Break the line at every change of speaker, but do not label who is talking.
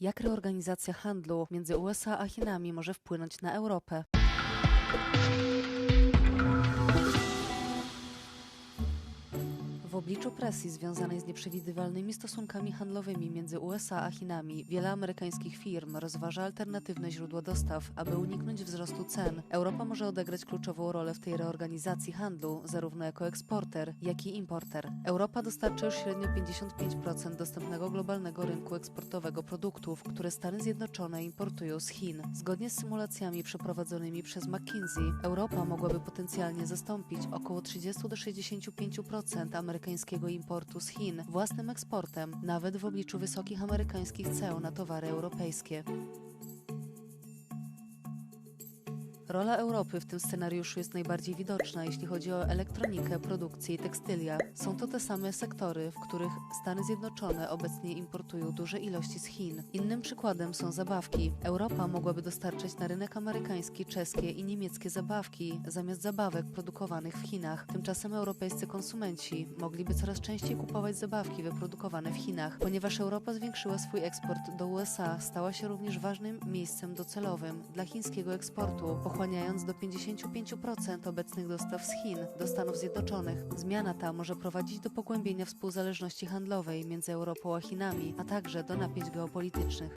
Jak reorganizacja handlu między USA a Chinami może wpłynąć na Europę? Obliczu presji związanej z nieprzewidywalnymi stosunkami handlowymi między USA a Chinami, wiele amerykańskich firm rozważa alternatywne źródła dostaw, aby uniknąć wzrostu cen. Europa może odegrać kluczową rolę w tej reorganizacji handlu, zarówno jako eksporter, jak i importer. Europa dostarcza już średnio 55% dostępnego globalnego rynku eksportowego produktów, które Stany Zjednoczone importują z Chin. Zgodnie z symulacjami przeprowadzonymi przez McKinsey, Europa mogłaby potencjalnie zastąpić około 30 do 65% amerykańskiego importu z Chin własnym eksportem, nawet w obliczu wysokich amerykańskich ceł na towary europejskie. Rola Europy w tym scenariuszu jest najbardziej widoczna, jeśli chodzi o elektronikę, produkcję i tekstylia. Są to te same sektory, w których Stany Zjednoczone obecnie importują duże ilości z Chin. Innym przykładem są zabawki. Europa mogłaby dostarczać na rynek amerykański, czeskie i niemieckie zabawki zamiast zabawek produkowanych w Chinach. Tymczasem europejscy konsumenci mogliby coraz częściej kupować zabawki wyprodukowane w Chinach. Ponieważ Europa zwiększyła swój eksport do USA, stała się również ważnym miejscem docelowym dla chińskiego eksportu, pochłaniając do 55% obecnych dostaw z Chin do Stanów Zjednoczonych. Zmiana ta może prowadzić do pogłębienia współzależności handlowej między Europą a Chinami, a także do napięć geopolitycznych.